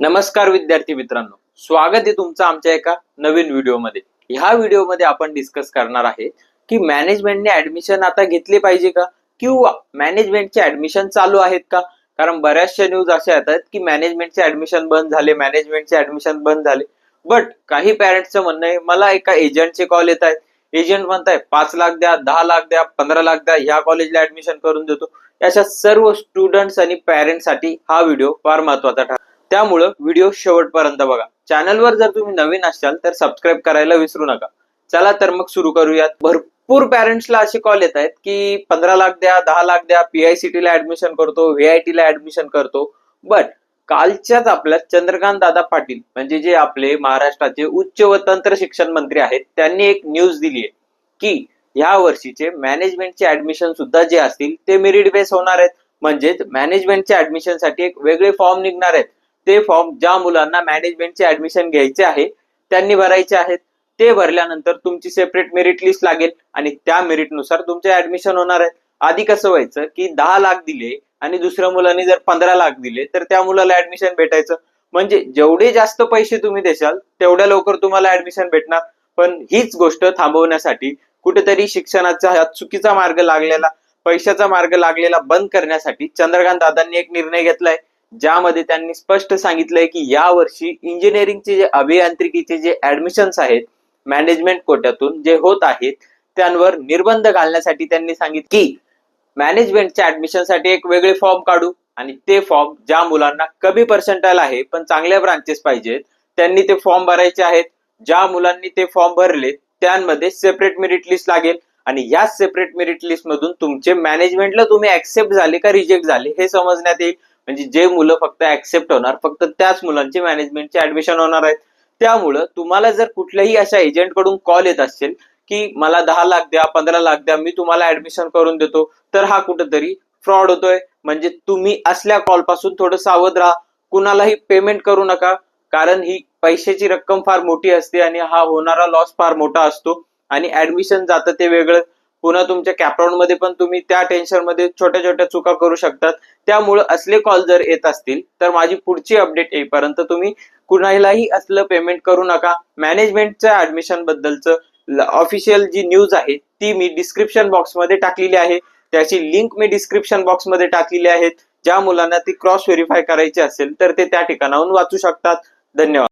नमस्कार विद्यार्थी मित्रांनो. स्वागत आहे तुमचं आमच्या एका नवीन व्हिडिओमध्ये. ह्या व्हिडिओमध्ये आपण डिस्कस करणार आहे की मॅनेजमेंटने ऍडमिशन आता घेतले पाहिजे का? किंवा मॅनेजमेंटचे ऍडमिशन चालू आहेत का? कारण बऱ्याचशा न्यूज अशा येतात की मॅनेजमेंटचे ऍडमिशन बंद झाले मॅनेजमेंटचे ऍडमिशन बंद झाले. बट काही पॅरेंट्सचं म्हणणं आहे मला एका एजंटचे कॉल येत आहेत. एजंट म्हणताय पाच लाख द्या दहा लाख द्या पंधरा लाख द्या ह्या कॉलेजला ऍडमिशन करून देतो. अशा सर्व स्टुडंट्स आणि पॅरेंट्ससाठी हा व्हिडिओ फार महत्त्वाचा ठरतो त्यामुळं व्हिडिओ शेवटपर्यंत बघा. चॅनलवर जर तुम्ही नवीन असाल तर सबस्क्राईब करायला विसरू नका. चला तर मग सुरू करूयात. भरपूर पॅरेंट्सला असे कॉल येत आहेत की पंधरा लाख द्या दहा लाख द्या पीआयसीटी ला ऍडमिशन करतो व्हीआयटी ला ऍडमिशन करतो. बट कालच्याच आपल्या चंद्रकांत दादा पाटील म्हणजे जे आपले महाराष्ट्राचे उच्च व तंत्र शिक्षण मंत्री आहेत त्यांनी एक न्यूज दिली आहे की या वर्षीचे मॅनेजमेंटचे ऍडमिशन सुद्धा जे असतील ते मेरिट बेस होणार आहेत. म्हणजेच मॅनेजमेंटच्या ऍडमिशनसाठी एक वेगळे फॉर्म निघणार आहेत. ते फॉर्म ज्या मुलांना मॅनेजमेंटचे ऍडमिशन घ्यायचे आहे त्यांनी भरायचे आहेत. ते भरल्यानंतर तुमची सेपरेट मेरिट लिस्ट लागेल आणि त्या मेरिटनुसार तुमचे ऍडमिशन होणार आहे आधी कसं व्हायचं की दहा लाख दिले आणि दुसऱ्या मुलांनी जर पंधरा लाख दिले तर त्या मुलाला ऍडमिशन भेटायचं. म्हणजे जेवढे जास्त पैसे तुम्ही देशाल तेवढ्या लवकर तुम्हाला ऍडमिशन भेटणार. पण हीच गोष्ट थांबवण्यासाठी कुठेतरी शिक्षणाचा हा चुकीचा मार्ग लागलेला पैशाचा मार्ग लागलेला बंद करण्यासाठी चंद्रकांत दादांनी एक निर्णय घेतलाय. ज्यामध्ये त्यांनी स्पष्ट सांगितलंय की या वर्षी इंजिनिअरिंगचे जे अभियांत्रिकीचे जे ऍडमिशन्स आहेत मॅनेजमेंट कोट्यातून जे होत आहेत त्यांवर निर्बंध घालण्यासाठी त्यांनी सांगितलं की मॅनेजमेंटच्या ऍडमिशनसाठी एक वेगळे फॉर्म काढू आणि ते फॉर्म ज्या मुलांना कमी पर्सेंटाईल आहे पण चांगल्या ब्रांचेस पाहिजेत त्यांनी ते फॉर्म भरायचे आहेत. ज्या मुलांनी ते फॉर्म भरले त्यांमध्ये सेपरेट मेरिट लिस्ट लागेल. आणि या सेपरेट मेरिट लिस्ट मधून तुमचे मॅनेजमेंटला तुम्ही ऍक्सेप्ट झाले का रिजेक्ट झाले हे समजण्यात येईल. म्हणजे जे मुलं फक्त ऍक्सेप्ट होणार फक्त त्याच मुलांचे मॅनेजमेंटचे ऍडमिशन होणार आहेत. त्यामुळं तुम्हाला जर कुठल्याही अशा एजंटकडून कॉल येत असेल की मला दहा लाख द्या पंधरा लाख द्या मी तुम्हाला ऍडमिशन करून देतो तर हा कुठंतरी फ्रॉड होतोय. म्हणजे तुम्ही असल्या कॉलपासून थोडं सावध राहा. कुणालाही पेमेंट करू नका. कारण ही पैशाची रक्कम फार मोठी असते आणि हा होणारा लॉस फार मोठा असतो. आणि ऍडमिशन जातं ते वेगळं. पुन्हा तुमच्या कॅपराऊंडमध्ये पण तुम्ही त्या टेन्शनमध्ये छोट्या छोट्या चुका करू शकतात. त्यामुळे असले कॉल जर येत असतील तर माझी पुढची अपडेट येईपर्यंत तुम्ही कुणालाही असलं पेमेंट करू नका. मॅनेजमेंटच्या ऍडमिशन बद्दलचं ऑफिशियल जी न्यूज आहे ती मी डिस्क्रिप्शन बॉक्समध्ये टाकलेली आहे. त्याची लिंक मी डिस्क्रिप्शन बॉक्समध्ये टाकलेली आहे. ज्या मुलांना ती क्रॉस व्हेरीफाय करायची असेल तर ते त्या ठिकाणाहून वाचू शकतात. धन्यवाद.